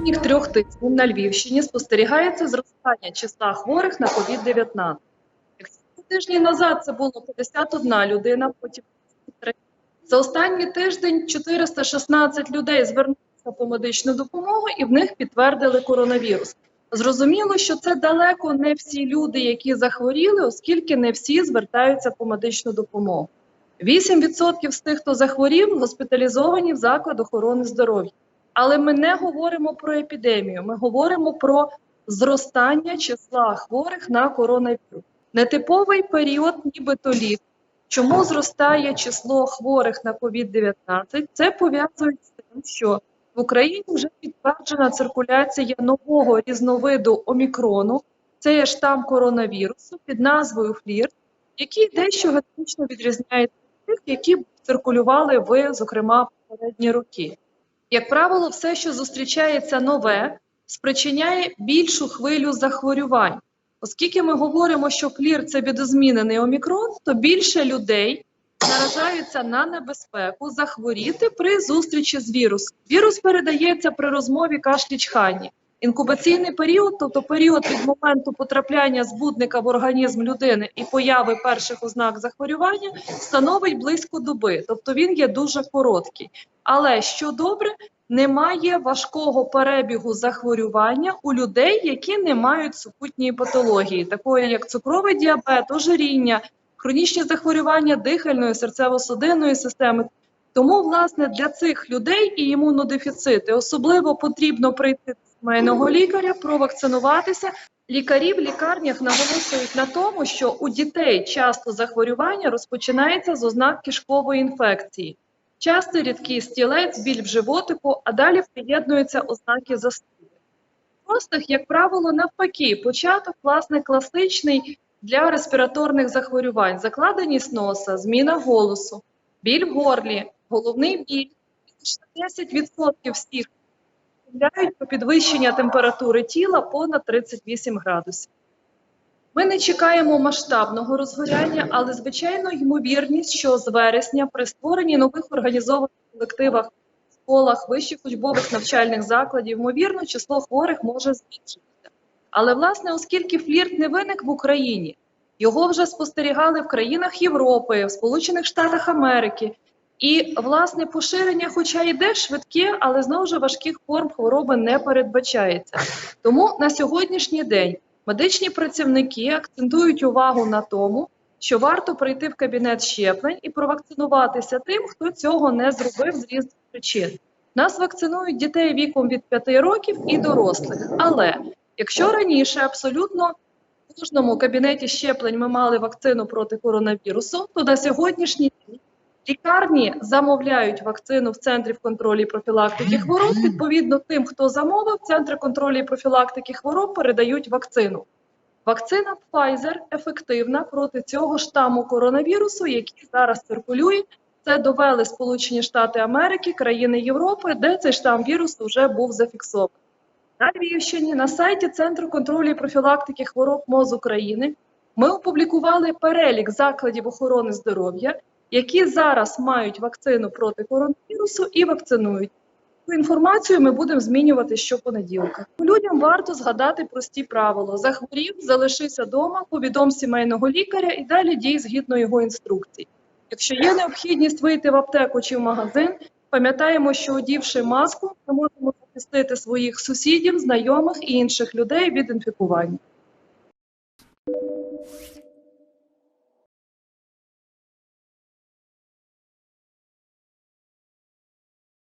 останніх трьох тижнів на Львівщині спостерігається зростання числа хворих на COVID-19. Якщо тижні назад це було 51 людина, потім 53. За останній тиждень 416 людей звернулися по медичну допомогу і в них підтвердили коронавірус. Зрозуміло, що це далеко не всі люди, які захворіли, оскільки не всі звертаються по медичну допомогу. 8% з тих, хто захворів, госпіталізовані в заклад охорони здоров'я. Але ми не говоримо про епідемію, ми говоримо про зростання числа хворих на коронавірус. Нетиповий період, нібито літ. Чому зростає число хворих на COVID-19? Це пов'язують з тим, що в Україні вже підтверджена циркуляція нового різновиду омікрону. Це є штам коронавірусу під назвою флірт, який дещо генетично відрізняється від тих, які циркулювали в, зокрема, попередні роки. Як правило, все, що зустрічається нове, спричиняє більшу хвилю захворювань. Оскільки ми говоримо, що клір це відозмінений омікрон, то більше людей наражаються на небезпеку захворіти при зустрічі з вірусом. Вірус передається при розмові кашлі чханні. Інкубаційний період, тобто період від моменту потрапляння збудника в організм людини і появи перших ознак захворювання, становить близько доби, тобто він є дуже короткий. Але що добре, немає важкого перебігу захворювання у людей, які не мають супутньої патології, такої як цукровий діабет, ожиріння, хронічні захворювання дихальної, серцево-судинної системи. Тому, власне, для цих людей і імунодефіцити особливо потрібно прийти до сімейного лікаря, провакцинуватися. Лікарі в лікарнях наголошують на тому, що у дітей часто захворювання розпочинається з ознак кишкової інфекції. Часто рідкий стілець, біль в животику, а далі приєднуються ознаки застуди. Простих, як правило, навпаки, початок, власне, класичний для респіраторних захворювань, закладеність носа, зміна голосу, біль в горлі, головний біль. 10% всіх повідомляють про підвищення температури тіла понад 38 градусів. Ми не чекаємо масштабного розгоряння, але звичайно ймовірність, що з вересня при створенні нових організованих колективах, школах, вищих учбових навчальних закладів, ймовірно, число хворих може збільшитися. Але власне, оскільки флірт не виник в Україні, його вже спостерігали в країнах Європи, в Сполучених Штатах Америки. І власне поширення, хоча йде швидке, але знову ж важких форм хвороби не передбачається. Тому на сьогоднішній день медичні працівники акцентують увагу на тому, що варто прийти в кабінет щеплень і провакцинуватися тим, хто цього не зробив з різних причин. Нас вакцинують дітей віком від 5 років і дорослих. Але якщо раніше абсолютно в кожному кабінеті щеплень ми мали вакцину проти коронавірусу, то на сьогоднішній день лікарні замовляють вакцину в центрі контролю і профілактики хвороб. Відповідно, тим, хто замовив, центри контролю і профілактики хвороб передають вакцину. Вакцина Pfizer ефективна проти цього штаму коронавірусу, який зараз циркулює. Це довели Сполучені Штати Америки, країни Європи, де цей штам вірусу вже був зафіксований. На Львівщині на сайті Центру контролю і профілактики хвороб МОЗ України ми опублікували перелік закладів охорони здоров'я, які зараз мають вакцину проти коронавірусу і вакцинують. Цю інформацію ми будемо змінювати щопонеділка. Людям варто згадати прості правила: захворів, залишися вдома, повідом сімейного лікаря і далі дій згідно його інструкцій. Якщо є необхідність вийти в аптеку чи в магазин, пам'ятаємо, що одівши маску, ми можемо захистити своїх сусідів, знайомих і інших людей від інфікування.